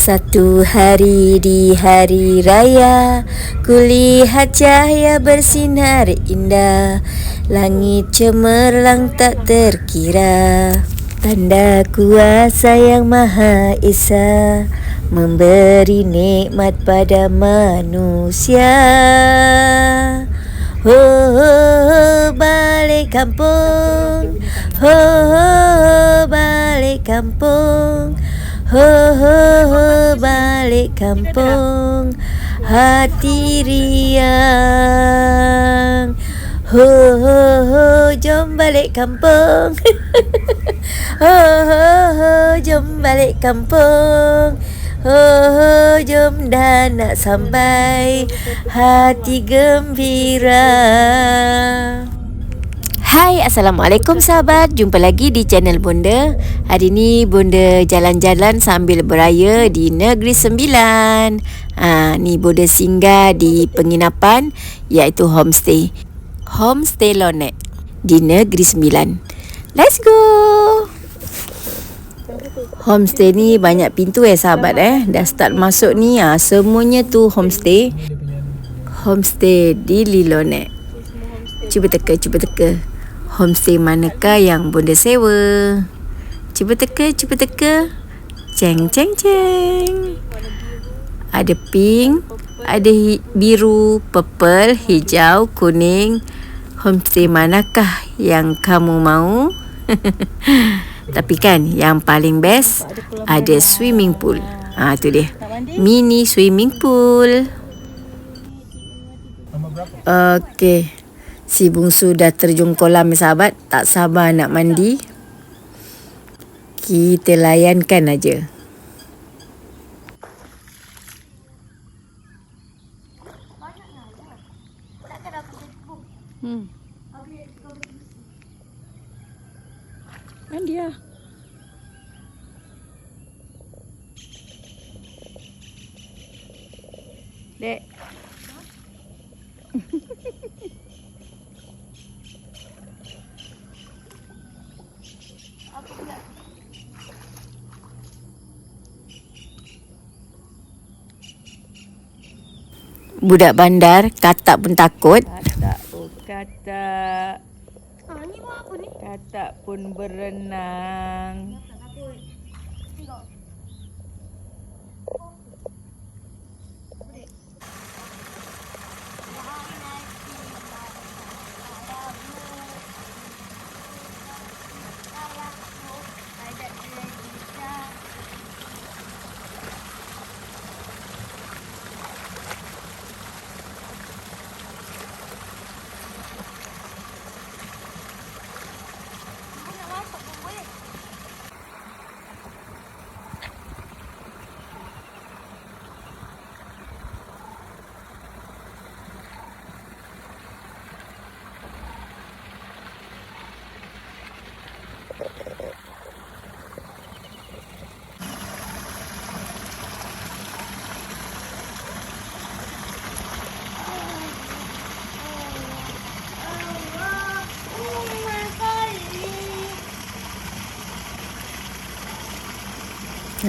Satu hari di hari raya Kulihat cahaya bersinar indah. Langit cemerlang tak terkira. Tanda kuasa yang maha esa Memberi nikmat pada manusia. Ho, ho, ho balik kampung. Ho, ho, ho balik kampung Ho ho ho balik kampung. Hati riang. Ho ho ho jom balik kampung. Ho ho ho jom balik kampung. Ho ho jom dah nak sampai. Hati gembira Hai Assalamualaikum sahabat. Jumpa lagi di channel Bonda Hari ni Bonda jalan-jalan sambil beraya di Negeri Sembilan. Ha, Ni Bonda singgah di penginapan Iaitu homestay. Homestay Lonet Di Negeri Sembilan. Let's go! Homestay ni banyak pintu eh sahabat eh. Dah start masuk ni ha, Semuanya tu homestay. Homestay di Lilonet Cuba teka, cuba teka homestay manakah yang bonda sewa? Cuba teka, cuba teka. Ceng, ceng, ceng. Ada pink, ada hi- biru, purple, hijau, kuning. Homestay manakah yang kamu mau? Tapi kan yang paling best ada swimming pool. Ha, tu dia. Mini swimming pool. Okey. Si bungsu dah terjun kolam sahabat. Tak sabar nak mandi. Kita layankan aja. Hmm. Mandi lah. Dek. Budak bandar katak pun takut. Katak oh katak. Ha, ni buat apa ni? Katak pun berenang. Takut.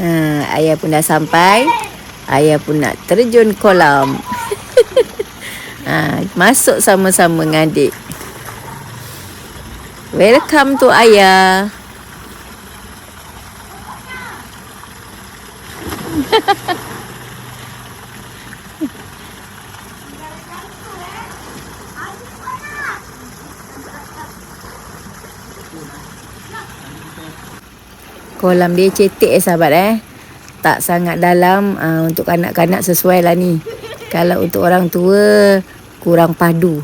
Ha, ayah pun dah sampai. Ayah pun nak terjun kolam. ha, masuk sama-sama dengan adik. Welcome to ayah. Kolam dia cetek eh sahabat eh. Tak sangat dalam uh, untuk kanak-kanak sesuai lah ni. Kalau untuk orang tua, kurang padu.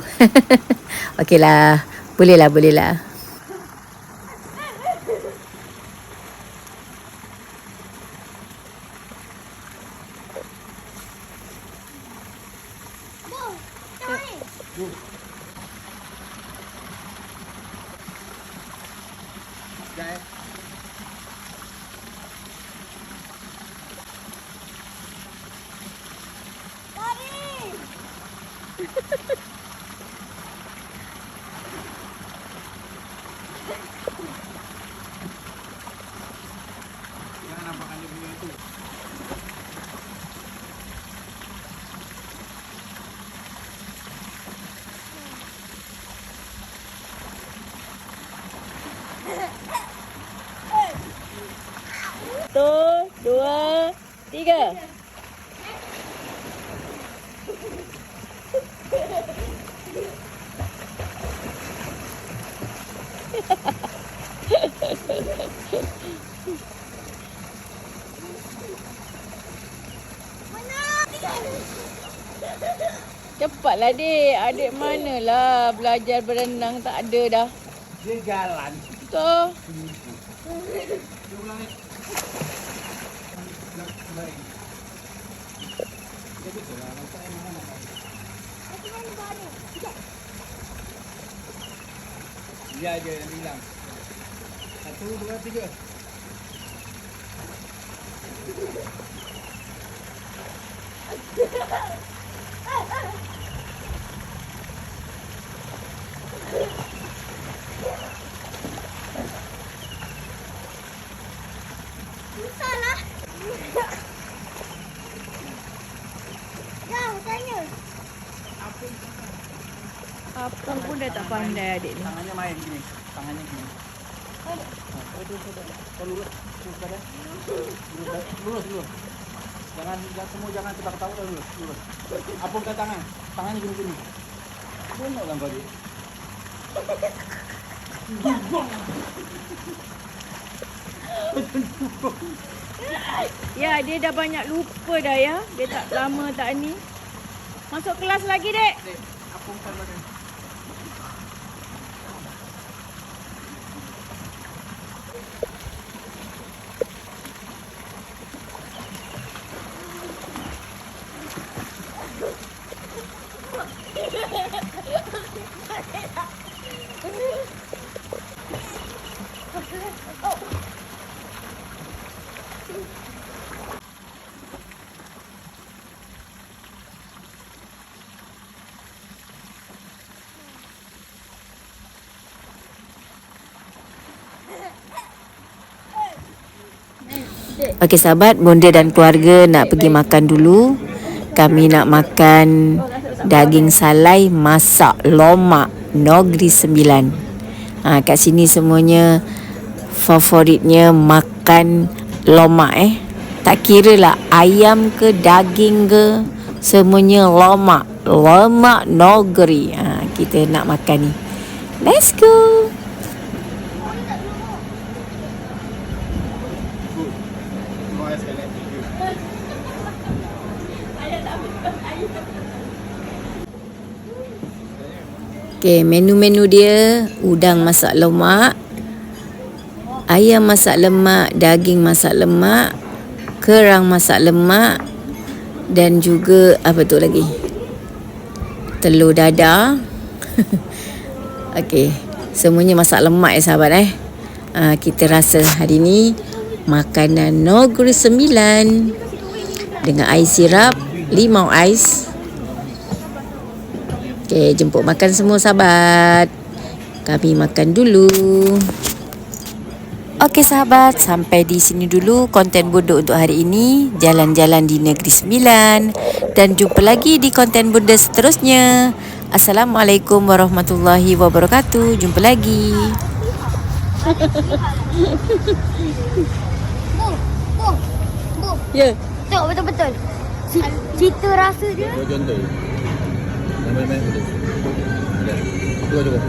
Okeylah, bolehlah, bolehlah. Yeah. Dua, tiga. Cepatlah dek. Adik manalah belajar berenang tak ada dah. Dia jalan. Betul. Dia aja yang bilang. Satu, dua, tiga. Salah. Apa pun dah tak pandai adik ni. Tangannya main gini. Tangannya gini. Kau lurus. Lurus badan. Lurus, lurus. Jangan, jangan semua jangan ketawa-ketawa dah lurus, lurus. Apungkan tangan. Tangannya gini-gini. Bunuh lah kau dia. Ya, dia dah banyak lupa dah ya. Dia tak lama tak ni. Masuk kelas lagi, dek. Dek, apungkan badan. Okey sahabat, bonda dan keluarga nak pergi makan dulu. Kami nak makan daging salai masak lomak Negeri Sembilan. Ha, kat sini semuanya favoritnya makan lomak eh. Tak kira lah ayam ke daging ke semuanya lomak. Lomak Negeri. Ha, kita nak makan ni. Let's go. Okey, menu-menu dia udang masak lemak, ayam masak lemak, daging masak lemak, kerang masak lemak dan juga apa tu lagi? Telur dadah. Okey, semuanya masak lemak ya sahabat eh. Ha, kita rasa hari ni makanan Negeri Sembilan dengan ais sirap, limau ais. Okey, jemput makan semua sahabat. Kami makan dulu. Okey sahabat, sampai di sini dulu konten bodoh untuk hari ini. Jalan-jalan di Negeri Sembilan. Dan jumpa lagi di konten bodoh seterusnya. Assalamualaikum warahmatullahi wabarakatuh. Jumpa lagi. Bu, bu, bu. Ya. Tengok betul-betul. C- Cita rasa dia. Dua contoh.